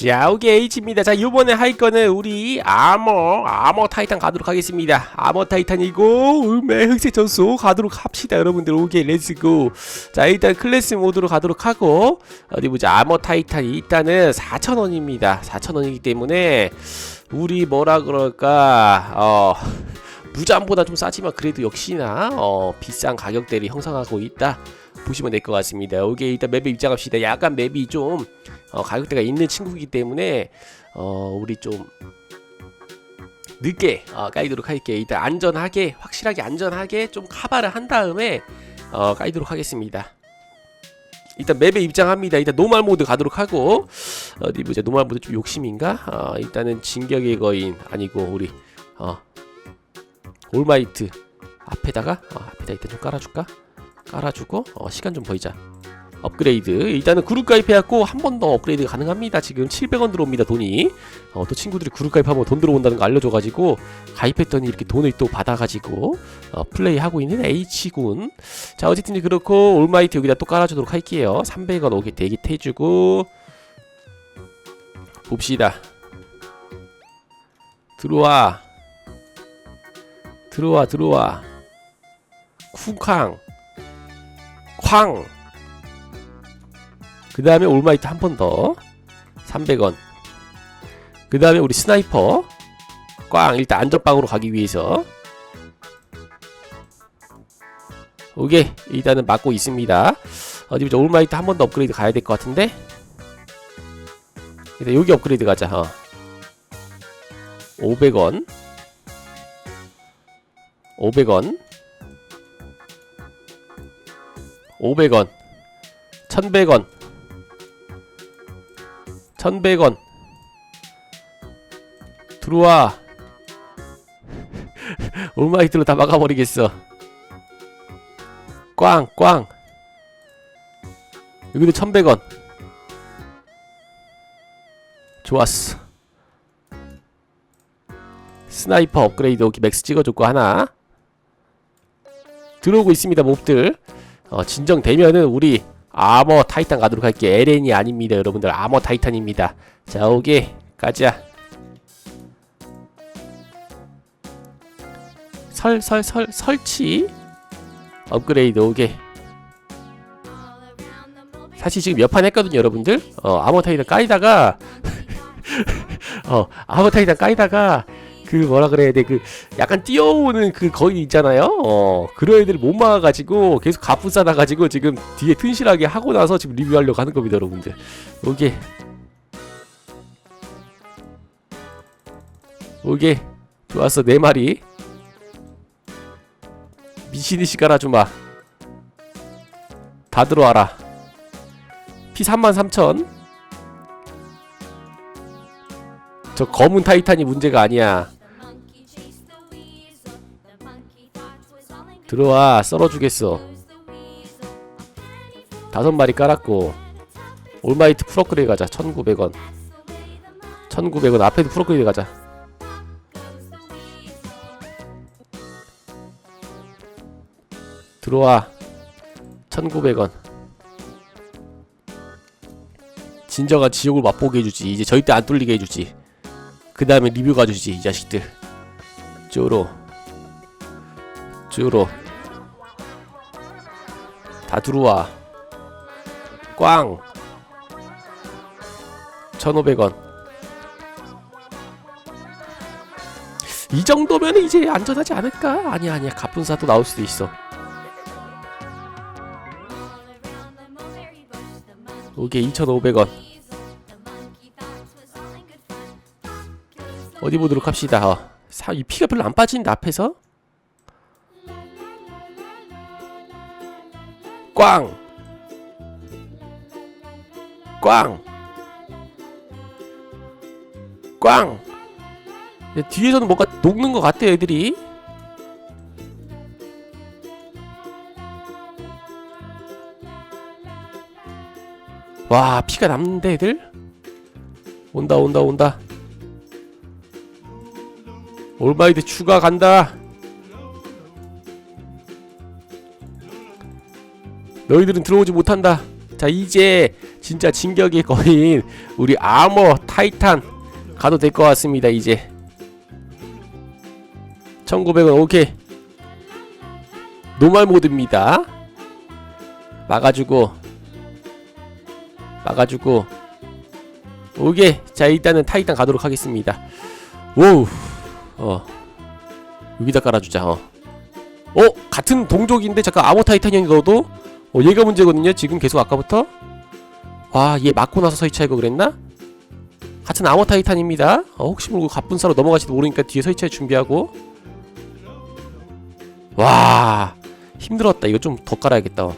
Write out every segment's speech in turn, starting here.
자, 오케이, H입니다. 자, 요번에 할 거는 우리 아머, 아머 타이탄 가도록 하겠습니다. 아머 타이탄이고, 음의 흑색 전소 가도록 합시다, 여러분들. 오케이, 렛츠고. 자, 일단 클래스 모드로 가도록 하고, 어디 보자. 아머 타이탄이 일단은 4,000원입니다. 4,000원이기 때문에, 우리 뭐라 그럴까, 어, 무장보다 좀 싸지만 그래도 역시나, 어, 비싼 가격대를 형성하고 있다. 보시면 될 것 같습니다. 오케이, 일단 맵에 입장합시다. 약간 맵이 좀, 어, 가격대가 있는 친구이기 때문에 어, 우리 좀 늦게 어, 까이도록 할게요. 일단 안전하게 확실하게 안전하게 좀 카바를 한 다음에 어, 까이도록 하겠습니다. 일단 맵에 입장합니다. 일단 노말 모드 가도록 하고 어디 보자. 노말 모드 좀 욕심인가? 어, 일단은 진격의 거인 아니고 우리 어, 올마이트 앞에다가 어, 앞에다 일단 좀 깔아줄까? 깔아주고 어, 시간 좀 벌자. 업그레이드. 일단은 그룹 가입해갖고 한 번 더 업그레이드 가능합니다. 지금 700원 들어옵니다 돈이. 어, 또 친구들이 그룹 가입하면 돈 들어온다는 거 알려줘가지고 가입했더니 이렇게 돈을 또 받아가지고 어, 플레이하고 있는 H군. 자 어쨌든 그렇고 올마이트 여기다 또 깔아주도록 할게요. 300원 오게 대기 해주고 봅시다. 들어와. 들어와 들어와. 쿵쾅 쾅그 다음에 올마이트 한 번 더. 300원. 그 다음에 우리 스나이퍼. 꽝. 일단 안전빵으로 가기 위해서. 오케이. 일단은 맞고 있습니다. 어디 보자 올마이트 한 번 더 업그레이드 가야 될 것 같은데. 일단 여기 업그레이드 가자. 어. 500원. 500원 500원 1100원 1100원. 들어와. 올마이트로 다 막아버리겠어. 꽝꽝. 여기도 1100원. 좋았어. 스나이퍼 업그레이드 오기 맥스 찍어줬고 하나? 들어오고 있습니다 몹들 어, 진정되면은 우리 아머 타이탄 가도록 할게요. LN이 아닙니다, 여러분들. 아머 타이탄입니다. 자, 오케이. 가자. 설, 설, 설, 설치. 업그레이드, 오케이. 사실 지금 몇 판 했거든요, 여러분들. 어, 아머 타이탄 까이다가, 어, 아머 타이탄 까이다가, 그 뭐라 그래야 돼? 그 약간 뛰어오는 그 거인 있잖아요. 어 그런 애들 못 막아가지고 계속 가뿐싸 나가지고 지금 뒤에 튼실하게 하고 나서 지금 리뷰하려고 하는 겁니다 여러분들. 오케이. 오케이. 좋았어 네 마리. 미신이시 깔아주마 다 들어와라. 피 33,000 저 검은 타이탄이 문제가 아니야 들어와 썰어주겠어. 다섯 마리 깔았고 올마이트 프로그레이 가자 1900원. 1900원 앞에도 프로그레이 가자. 들어와 1900원. 진정한 지옥을 맛보게 해주지. 이제 절대 안 뚫리게 해주지. 그 다음에 리뷰 가주지 이 자식들. 쪼로 쪼로 다 들어와. 꽝. 1500원. 이 정도면 이제 안전하지 않을까? 아니야 아니야. 가뿐사도 나올 수도 있어. 오케이 2500원. 어디 보도록 합시다. 어. 사, 이 피가 별로 안 빠지는데 앞에서 꽝! 꽝! 꽝! 야, 뒤에서는 뭔가 녹는 것 같아 애들이 와 피가 남는데 애들 온다 온다 온다 올마이드 추가 간다 너희들은 들어오지 못한다. 자 이제 진짜 진격의 거인 우리 아머 타이탄 가도 될 것 같습니다 이제. 1900원 오케이. 노말 모드입니다. 막아주고 막아주고. 오케이. 자 일단은 타이탄 가도록 하겠습니다. 오우. 어. 여기다 깔아주자 어. 어 같은 동족인데 잠깐 아모 타이탄이 넣어도 어 얘가 문제거든요. 지금 계속 아까부터? 와 얘 맞고 나서 서이차이고 그랬나? 같은 아모 타이탄입니다. 어, 혹시 모르고 갑분사로 넘어갈지도 모르니까 뒤에 서이차이 준비하고. 와 힘들었다. 이거 좀 더 깔아야겠다. 어.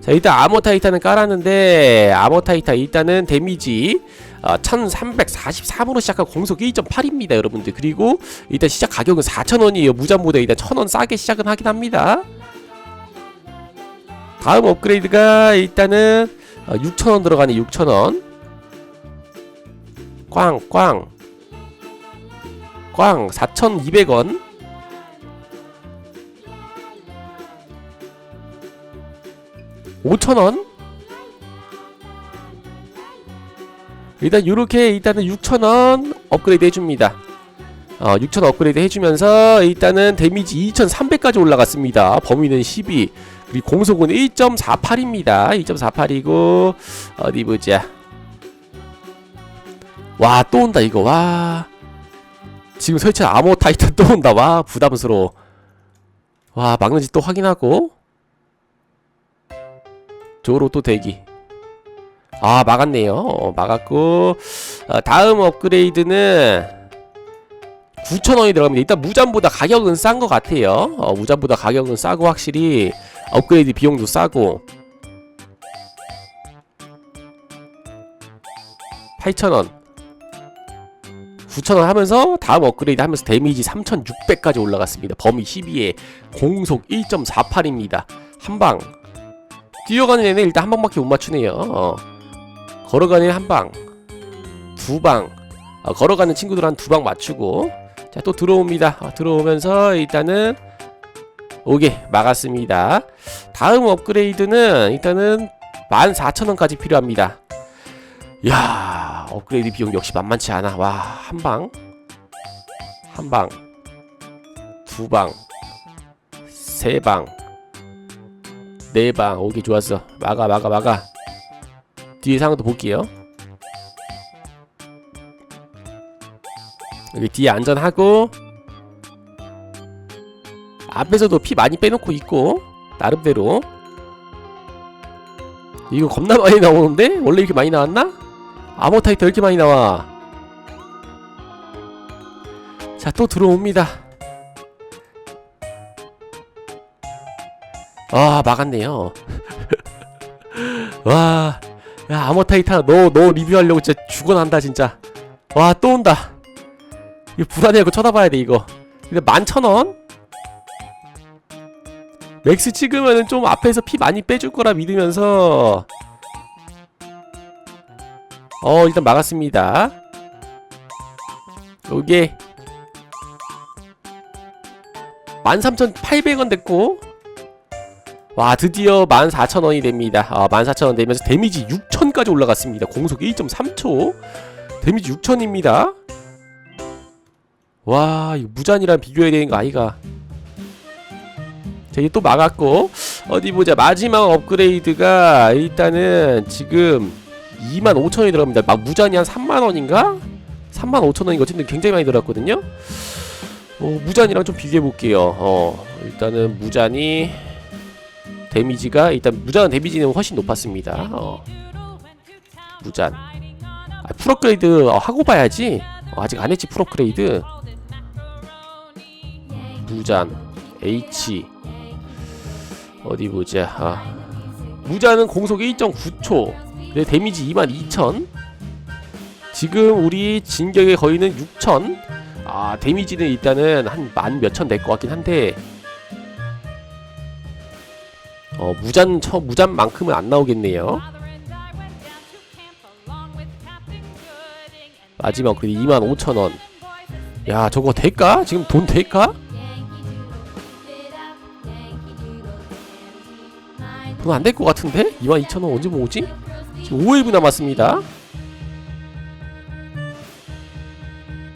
자 일단 아모 타이탄은 깔았는데 아모 타이탄 일단은 데미지 어, 1343으로 시작한 공속 1.8입니다 여러분들. 그리고 일단 시작 가격은 4,000원이에요. 무잠보다 일단 1,000원 싸게 시작은 하긴 합니다 다음 업그레이드가 일단은 어, 6,000원 들어가네 6,000원. 꽝꽝. 꽝 4,200원. 오천 원? 일단 요렇게 일단은 6천원 업그레이드 해줍니다. 어 6천원 업그레이드 해주면서 일단은 데미지 2300까지 올라갔습니다. 범위는 12 그리고 공속은 1.48입니다. 1.48이고 어디 보자. 와 또 온다 이거. 와. 지금 설치한 아모 타이탄 또 온다. 와 부담스러워. 와 막는지 또 확인하고. 조로 또 대기. 아 막았네요. 어, 막았고. 어, 다음 업그레이드는 9,000원이 들어갑니다. 일단 무잠보다 가격은 싼 것 같아요. 어, 무잠보다 가격은 싸고 확실히 업그레이드 비용도 싸고 8,000원 9,000원 하면서 다음 업그레이드 하면서 데미지 3,600까지 올라갔습니다 범위 12에 공속 1.48입니다 한방 뛰어가는 애는 일단 한 방밖에 못 맞추네요. 어. 걸어가는 한 방, 두 방. 어, 걸어가는 친구들 한 두 방 맞추고 자 또 들어옵니다. 어, 들어오면서 일단은 오게 막았습니다. 다음 업그레이드는 일단은 14,000원까지 필요합니다. 야 업그레이드 비용 역시 만만치 않아. 와 한 방, 한 방, 두 방, 세 방. 네 방 오케이 좋았어 막아 막아 막아 뒤에 상황도 볼게요 여기 뒤에 안전하고 앞에서도 피 많이 빼놓고 있고 나름대로 이거 겁나 많이 나오는데? 원래 이렇게 많이 나왔나? 아모 타이터 이렇게 많이 나와 자 또 들어옵니다 아 막았네요 와, 야 아모타이탄 너너 리뷰하려고 진짜 죽어난다 진짜. 와 또 온다. 이거 불안해하고 쳐다봐야 돼 이거. 근데 만천원? 맥스 찍으면은 좀 앞에서 피 많이 빼줄 거라 믿으면서. 어 일단 막았습니다. 요게 13,800원 됐고. 와 드디어 14,000원이 됩니다. 아, 14,000원 되면서 데미지 6,000까지 올라갔습니다. 공속 1.3초. 데미지 6,000입니다. 와 이거 무잔이랑 비교해야 되는 거 아이가 자 이제 또 막았고 어디 보자 마지막 업그레이드가 일단은 지금 25,000원이 들어갑니다 막 무잔이 한 3만원인가? 35,000원인 거 어쨌든 굉장히 많이 들어갔거든요 어, 무잔이랑 좀 비교해 볼게요 어 일단은 무잔이 데미지가 일단 무잔 데미지는 훨씬 높았습니다. 어. 무잔. 아, 풀업그레이드 어, 하고 봐야지. 어, 아직 안 했지 풀업그레이드. 무잔 H 어디 보자. 아. 무잔은 공속 1.9초. 내 데미지 22,000. 지금 우리 진격의 거의는 6,000. 아 데미지는 일단은 한 만 몇천 될 것 같긴 한데 어 무잔 처 무잔만큼은 안 나오겠네요. 마지막 그래도 25,000원. 야 저거 될까? 지금 돈 될까? 돈안될 것 같은데? 22,000원 언제 모으지? 지금 5웨이브 남았습니다.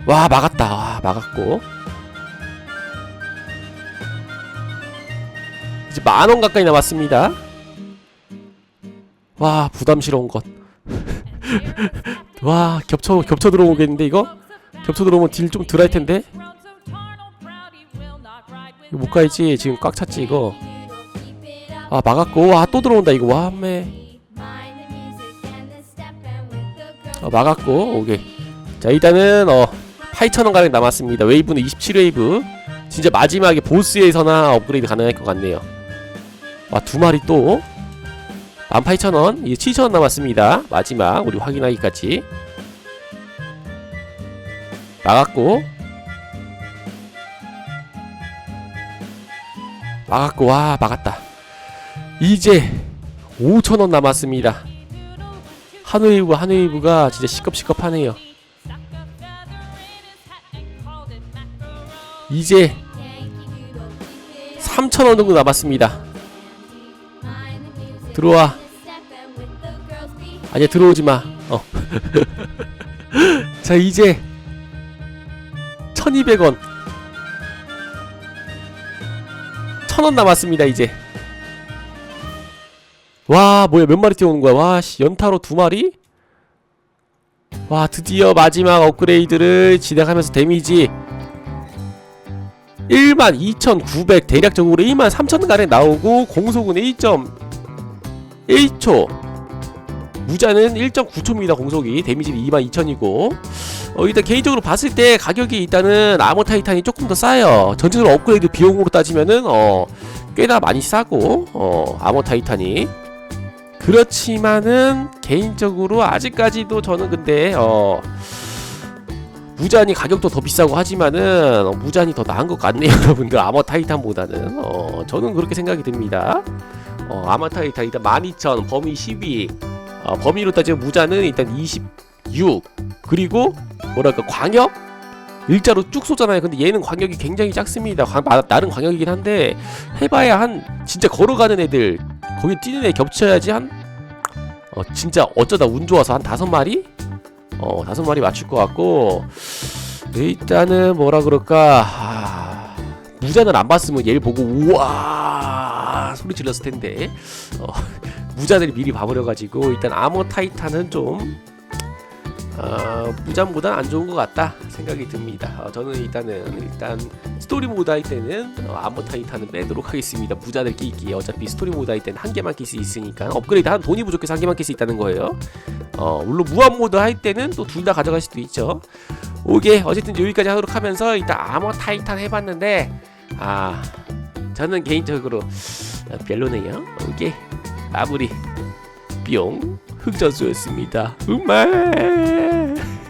와 막았다. 와 막았고. 이제 만원 가까이 남았습니다. 와 부담스러운 것와 겹쳐 겹쳐 들어오겠는데 이거? 겹쳐 들어오면 딜 좀 덜 할 텐데? 못 가야지. 지금 꽉 찼지 이거 아 막았고 와또 들어온다 이거. 와매. 어, 막았고 오케이. 자 일단은 어 8,000원 가량 남았습니다. 웨이브는 27웨이브. 진짜 마지막에 보스에서나 업그레이드 가능할 것 같네요. 와두 마리 또. 18,000원 이제 7,000원 남았습니다. 마지막 우리 확인하기까지. 막았고. 막았고 와 막았다 이제 5,000원 남았습니다 한웨이브 한웨이브가 진짜 시겁시겁하네요 이제 3,000원 정도 남았습니다 들어와 아니야 들어오지 마. 어. 자 이제 1,200원. 1,000원 남았습니다 이제. 와 뭐야 몇 마리 뛰어오는 거야? 와씨 연타로 두 마리? 와 드디어 마지막 업그레이드를 진행하면서 데미지 12,900 대략적으로 13,000 가량 나오고 공속은 1.1초. 무자는 1.9초입니다 공속이. 데미지는 22,000이고. 어 일단 개인적으로 봤을 때 가격이 일단은 아머 타이탄이 조금 더 싸요. 전체적으로 업그레이드 비용으로 따지면은 어 꽤나 많이 싸고 어 아머 타이탄이 그렇지만은 개인적으로 아직까지도 저는 근데 어 무잔이 가격도 더 비싸고 하지만은 어, 무잔이 더 나은 것 같네요 여러분들. 아머 타이탄보다는. 어 저는 그렇게 생각이 듭니다. 어 아머 타이탄 일단 12,000 범위 12 어, 범위로 따지면 무자는 일단 26 그리고 뭐랄까 광역? 일자로 쭉 쏘잖아요. 근데 얘는 광역이 굉장히 작습니다. 광, 마- 나름 광역이긴 한데 해봐야 한 진짜 걸어가는 애들 거기 뛰는 애 겹쳐야지 한 어, 진짜 어쩌다 운 좋아서 한 다섯 마리? 어 다섯 마리 맞출 것 같고 일단은 뭐라 그럴까? 아, 무자는 안 봤으면 얘를 보고 우와 소리 질렀을 텐데. 어, 무자들이 미리 봐버려가지고 일단 아머 타이탄은 좀 어, 무장보단 안 좋은 것 같다 생각이 듭니다. 어, 저는 일단은 일단 스토리 모드 할 때는 어, 아머 타이탄은 빼도록 하겠습니다. 무자들 끼기 어차피 스토리 모드 할 때는 한 개만 낄 수 있으니까 업그레이드 한 돈이 부족해서 한 개만 낄 수 있다는 거예요. 어, 물론 무한 모드 할 때는 또 둘 다 가져갈 수도 있죠. 오케이 어쨌든 여기까지 하도록 하면서 일단 아머 타이탄 해봤는데 아 저는 개인적으로 아, 별로네요. 오케이 마무리 뿅 흑전수였습니다. 음말